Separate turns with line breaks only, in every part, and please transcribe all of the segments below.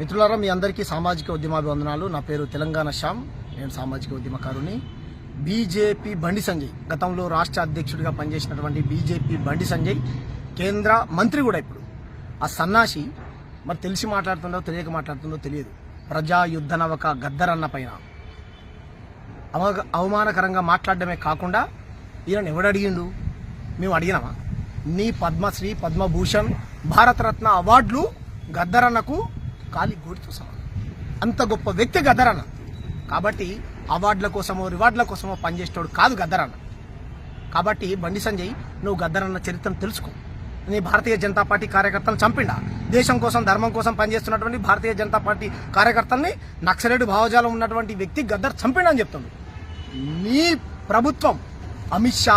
మిత్రులారా మీ అందరికీ సామాజిక ఉద్యమాభివందనాలు. నా పేరు తెలంగాణ శ్యామ్. నేను సామాజిక ఉద్యమకారుని. బీజేపీ బండి సంజయ్. గతంలో రాష్ట్ర అధ్యక్షుడిగా పనిచేసినటువంటి బీజేపీ బండి సంజయ్ కేంద్ర మంత్రి కూడా ఇప్పుడు. ఆ సన్నాసి మరి తెలిసి మాట్లాడుతుందో తెలియక మాట్లాడుతుందో తెలియదు. ప్రజా యుద్ధ నవక గద్దరన్న పైన. అవ- అవమానకరంగా మాట్లాడడమే కాకుండా ఈయన ఎవడడిగిండు మేము అడిగినామా? నీ పద్మశ్రీ పద్మభూషణ్ భారతరత్న అవార్డులు గద్దరన్నకు కాలి గోడితో సమానం అంత గొప్ప వ్యక్తి గద్దరన్న కాబట్టి అవార్డుల కోసమో రివార్డుల కోసమో పనిచేసేటోడు కాదు గద్దరన్న కాబట్టి బండి సంజయ్ నువ్వు గద్దరన్న చరిత్రను తెలుసుకో. నీ భారతీయ జనతా పార్టీ కార్యకర్తలను చంపిండా? దేశం కోసం ధర్మం కోసం పనిచేస్తున్నటువంటి భారతీయ జనతా పార్టీ కార్యకర్తల్ని నక్సలేడు భావజాలం ఉన్నటువంటి వ్యక్తి గద్దర్ చంపిండని చెప్తుంది. నీ ప్రభుత్వం అమిత్ షా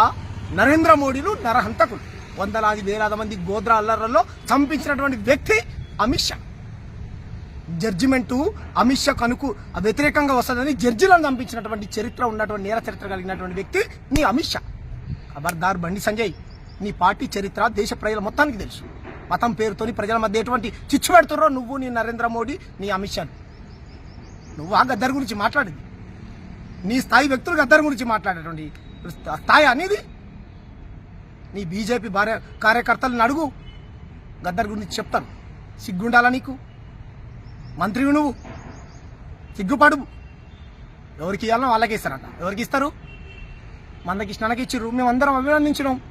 నరేంద్ర మోడీలు నరహంతకులు. వందలాది వేలాది మంది గోద్రా అల్లర్లలో చంపించినటువంటి వ్యక్తి అమిత్ షా. జడ్జిమెంటు అమిత్ షా కనుకు వ్యతిరేకంగా వస్తుందని జడ్జిలను చంపించినటువంటి చరిత్ర ఉన్నటువంటి నేర చరిత్ర కలిగినటువంటి వ్యక్తి నీ అమిత్ షా. ఖబర్దార్ బండి సంజయ్ నీ పార్టీ చరిత్ర దేశ ప్రజల మొత్తానికి తెలుసు. మతం పేరుతోని ప్రజల మధ్య ఎటువంటి చిచ్చు పెడుతుర్రో నువ్వు నీ నరేంద్ర మోడీ నీ అమిత్ షా. నువ్వు ఆ గద్దర్ గురించి మాట్లాడింది. నీ స్థాయి వ్యక్తులు గద్దర్ గురించి మాట్లాడేటువంటి స్థాయి అనేది నీ బీజేపీ భార్య కార్యకర్తలను అడుగు. గద్దర్ గురించి చెప్తాను. సిగ్గుండాలా నీకు? మంత్రివి నువ్వు. సిగ్గుపడు. ఎవరికి ఇవ్వాలనో వాళ్ళకి ఇస్తారట. ఎవరికి ఇస్తారు? మందకృష్ణకి ఇచ్చిర్రు. మేము అందరం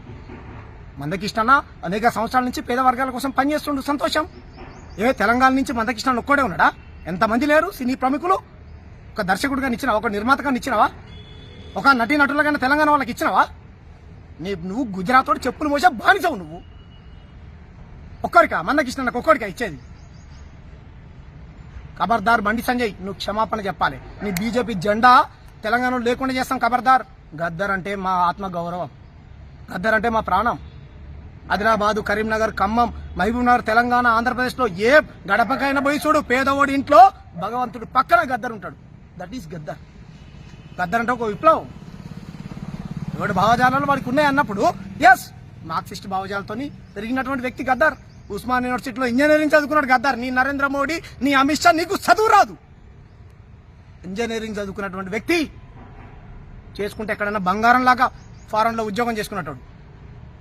మందకృష్ణ అనేక సంవత్సరాల నుంచి పేద వర్గాల కోసం పనిచేస్తుండు సంతోషం. ఏ తెలంగాణ నుంచి మందకృష్ణ ఒక్కడే ఉన్నాడా? ఎంతమంది లేరు? సినీ ప్రముఖులు? ఒక దర్శకుడిగా ఇచ్చినావా? ఒక నిర్మాతగా ఇచ్చినావా? ఒక నటీ నటులుగా తెలంగాణ వాళ్ళకి ఇచ్చినావా? నీ నువ్వు గుజరాత్ చెప్పులు మోసా బానిసవు నువ్వు. ఒక్కరికా? మందకృష్ణకు ఒక్కడికా ఇచ్చేది? ఖబర్దార్ బండి సంజయ్ నువ్వు క్షమాపణ చెప్పాలి. నీ బీజేపీ జెండా తెలంగాణలో లేకుండా చేస్తాం ఖబర్దార్ గద్దర్ అంటే మా ఆత్మ గౌరవం గద్దర్ అంటే మా ప్రాణం. ఆదిలాబాదు కరీంనగర్ ఖమ్మం మహబూబ్ నగర్ తెలంగాణ ఆంధ్రప్రదేశ్లో ఏ గడపకైనా పోయి చూడు. పేదవాడి ఇంట్లో భగవంతుడు పక్కన గద్దర్ ఉంటాడు. That is Gaddar. గద్దర్ అంటే ఒక విప్లవం. ఎవడి భావజాలాలు వాడికి ఉన్నాయి అన్నప్పుడు ఎస్ మార్క్సిస్ట్ భావజాలతో పెరిగినటువంటి వ్యక్తి గద్దర్. ఉస్మాన్ యూనివర్సిటీలో ఇంజనీరింగ్ చదువుకున్నాడు గద్దర్. నీ నరేంద్ర మోడీ నీ అమిత్ షా నీకు చదువు రాదు. ఇంజనీరింగ్ చదువుకున్నటువంటి వ్యక్తి చేసుకుంటే ఎక్కడైనా బంగారం లాగా ఫారెన్లో ఉద్యోగం చేసుకున్నట్టు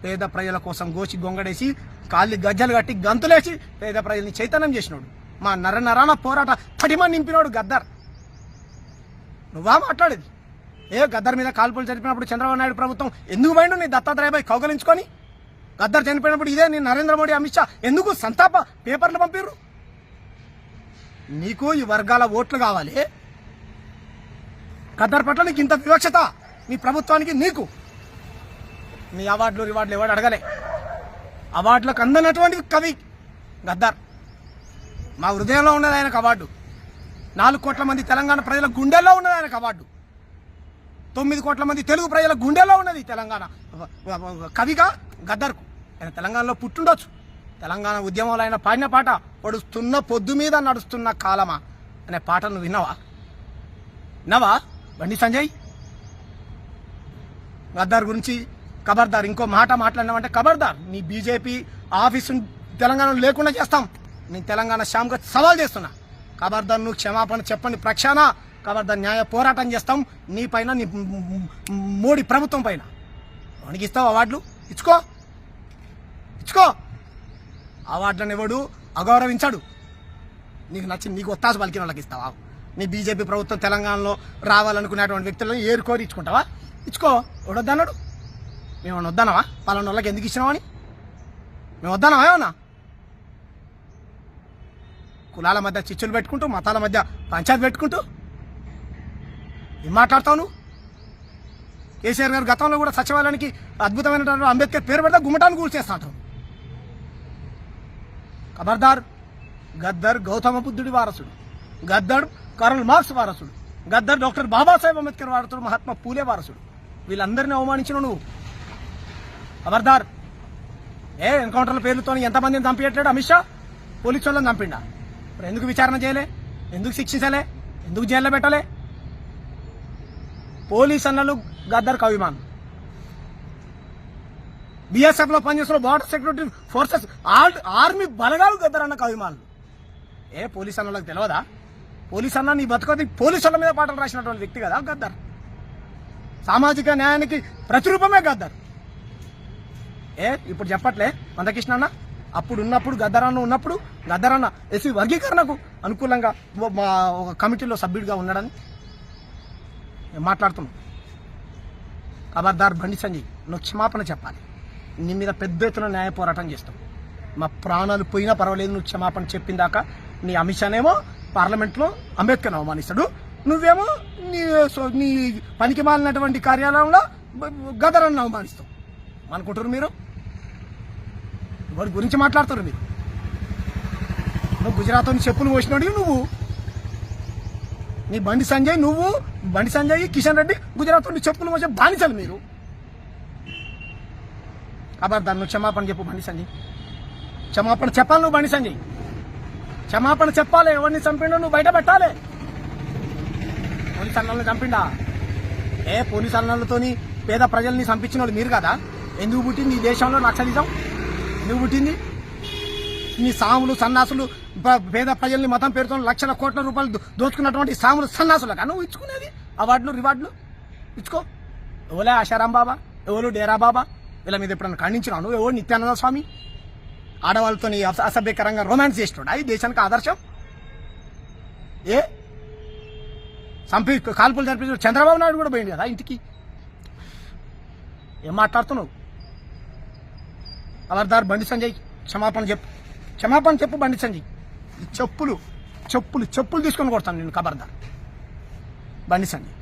పేద ప్రజల కోసం గోచి గొంగడేసి కాళ్ళు గజ్జలు కట్టి గంతులేసి పేద ప్రజల్ని చైతన్యం చేసినాడు. మా నర నరాన పోరాట పటిమ నింపినాడు గద్దర్. నువ్వా మాట్లాడేది? ఏ గద్దర్ మీద కాల్పులు జరిపినప్పుడు చంద్రబాబు నాయుడు ప్రభుత్వం ఎందుకు పోయిండు నీ దత్తాత్రేయపై కౌగలించుకొని? గద్దర్ చనిపోయినప్పుడు ఇదే నేను నరేంద్ర మోడీ అమిత్ షా. ఎందుకు సంతాప పేపర్లు పంపిర్రు? నీకు ఈ వర్గాల ఓట్లు కావాలి. గద్దర్ పట్ల నీకు ఇంత వివక్షత నీ ప్రభుత్వానికి నీకు. నీ అవార్డులు రివార్డులు ఎవడు అడగలే. అవార్డులకు అందనటువంటి కవి గద్దర్. మా హృదయంలో ఉన్నది ఆయనకు అవార్డు. నాలుగు కోట్ల మంది తెలంగాణ ప్రజల గుండెల్లో ఉన్నది ఆయనకు అవార్డు. తొమ్మిది కోట్ల మంది తెలుగు ప్రజల గుండెల్లో ఉన్నది తెలంగాణ. కవిగా గద్దర్కు. ఆయన తెలంగాణలో పుట్టుండొచ్చు. తెలంగాణ ఉద్యమంలో ఆయన పాడిన పాట పడుస్తున్న పొద్దు మీద నడుస్తున్న కాలమా అనే పాట నువ్వు విన్నావా? విన్నావా? బండి సంజయ్ గద్దార్ గురించి ఖబర్దార్ ఇంకో మాట మాట్లాడినామంటే ఖబర్దార్ నీ బీజేపీ ఆఫీసు తెలంగాణలో లేకుండా చేస్తాం. నేను తెలంగాణ శ్యామ్గా సవాల్ చేస్తున్నా. ఖబర్దార్ నువ్వు క్షమాపణ చెప్పండి ప్రక్షాణ ఖబర్దార్ న్యాయ పోరాటం చేస్తాం నీ పైన నీ మోడీ ప్రభుత్వం పైన. వానికి ఇస్తావు అవార్డులు ఇచ్చుకో. ఇచ్చుకో అవార్డులను ఎవడు అగౌరవించాడు. నీకు నచ్చింది నీకు ఒత్తాసు పలికిన వాళ్ళకి ఇస్తావా? నీ బీజేపీ ప్రభుత్వం తెలంగాణలో రావాలనుకునేటువంటి వ్యక్తులను ఏరుకోరి ఇచ్చుకుంటావా? ఇచ్చుకో. ఎవడొద్దన్నాడు? మేము వద్దన్నావా? పలానా వాళ్ళకి ఎందుకు ఇచ్చినామని మేము వద్దన్నావా ఏమన్నా? కులాల మధ్య చిచ్చులు పెట్టుకుంటూ మతాల మధ్య పంచాయతీ పెట్టుకుంటూ? ఏం మాట్లాడతావు నువ్వు? కేసీఆర్ గారు గతంలో కూడా సచివాలయానికి అద్భుతమైనటువంటి అంబేద్కర్ పేరు పెడతా గుమ్మటాన్ని కూల్చేస్తా అంటారు. ఖబర్దార్ గద్దర్ గౌతమ బుద్ధుడి వారసుడు గద్దర్ కరల్ మార్క్స్ వారసుడు గద్దర్ డాక్టర్ బాబాసాహెబ్ అంబేద్కర్ వారసుడు మహాత్మా పూలే వారసుడు. వీళ్ళందరినీ అవమానించిన నువ్వు. ఖబర్దార్ ఏ ఎన్కౌంటర్ల పేర్లతో ఎంతమందిని చంపేయట్లేడు అమిత్ షా? పోలీసు వాళ్ళని చంపిండా? ఇప్పుడు ఎందుకు విచారణ చేయలే? ఎందుకు శిక్షించలే? ఎందుకు జైల్లో పెట్టలే? పోలీస్ అన్నలు గద్దర్ కవిమాన్ బీఎస్ఎఫ్లో పనిచేస్తున్న బార్డర్ సెక్యూరిటీ ఫోర్సెస్ ఆర్మీ బలగాలు గద్దర్ అన్న ఏ పోలీస్ అన్నలకు తెలియదా పోలీస్ అన్న నీ బతుకది పోలీసు మీద పాటలు రాసినటువంటి వ్యక్తి కదా గద్దర్. సామాజిక న్యాయానికి ప్రతిరూపమే గద్దర్. ఏ ఇప్పుడు చెప్పట్లే మందకృష్ణ అన్న? అప్పుడు ఉన్నప్పుడు గద్దరన్న ఉన్నప్పుడు గద్దరన్న ఎస్సీ వర్గీకరణకు అనుకూలంగా మా ఒక కమిటీలో సభ్యుడిగా ఉన్నాడని నేను ఖబర్దార్ బండి సంజయ్ నువ్వు క్షమాపణ చెప్పాలి. నీ మీద పెద్ద ఎత్తున న్యాయ పోరాటం చేస్తాం. మా ప్రాణాలు పోయినా పర్వాలేదు నువ్వు క్షమాపణ చెప్పిన దాకా నీ అమిత్ షానేమో పార్లమెంట్లో అంబేద్కర్ అవమానిస్తాడు. నువ్వేమో నీ సో- నీ పనికి మాలినటువంటి కార్యాలయంలో గదరాన్ని అవమానిస్తావు. అనుకుంటారు మీరు? వాడి గురించి మాట్లాడతారు మీరు. నువ్వు గుజరాత్ నుంచి చెప్పులు పోసినాడు నువ్వు. నీ బండి సంజయ్ నువ్వు బండి సంజయ్ కిషన్ రెడ్డి గుజరాత్ నుండి చెప్పులు పోసే బానిసలు మీరు. ఖబర్దార్ నువ్వు క్షమాపణ చెప్పు బండి సంజయ్. క్షమాపణ చెప్పాలి నువ్వు బండి సంజయ్. క్షమాపణ చెప్పాలి ఎవరిని చంపిండో నువ్వు బయట పెట్టాలి. పోలీస్ అన్నలను చంపిండా? ఏ పోలీస్ అన్నలతోని పేద ప్రజల్ని చంపించిన వాళ్ళు మీరు కదా? ఎందుకు పుట్టింది ఈ దేశంలో నక్సలిజం? ఎందుకు పుట్టింది? నీ సాములు సన్నాసులు పేద ప్రజల్ని మతం పేరుతో లక్షల కోట్ల రూపాయలు దోచుకున్నటువంటి సాములు సన్నాసులుగా నువ్వు ఇచ్చుకునేది? అవార్డులు రివార్డులు? ఇచ్చుకో. ఎవలే ఆశారాం బాబా? ఎవరు డేరా బాబా? వీళ్ళ మీద ఎప్పుడన్నా ఖండించినాను నువ్వు ఎవరు? నిత్యానంద స్వామి? ఆడవాళ్ళతో అసభ్యకరంగా రొమాన్స్ చేసినాడు. ఈ దేశానికి ఆదర్శం? ఏ? చంపి కాల్పులు జరిపి చంద్రబాబు నాయుడు కూడా పోయింది కదా ఇంటికి? ఏం మాట్లాడుతున్నావు? ఖబర్దార్ బండి సంజయ్ క్షమాపణ చెప్పు. క్షమాపణ చెప్పు బండి సంజయ్. చెప్పులు చెప్పులు చెప్పులు తీసుకొని కొడతాను నేను ఖబర్దార్ బండి సంజయ్.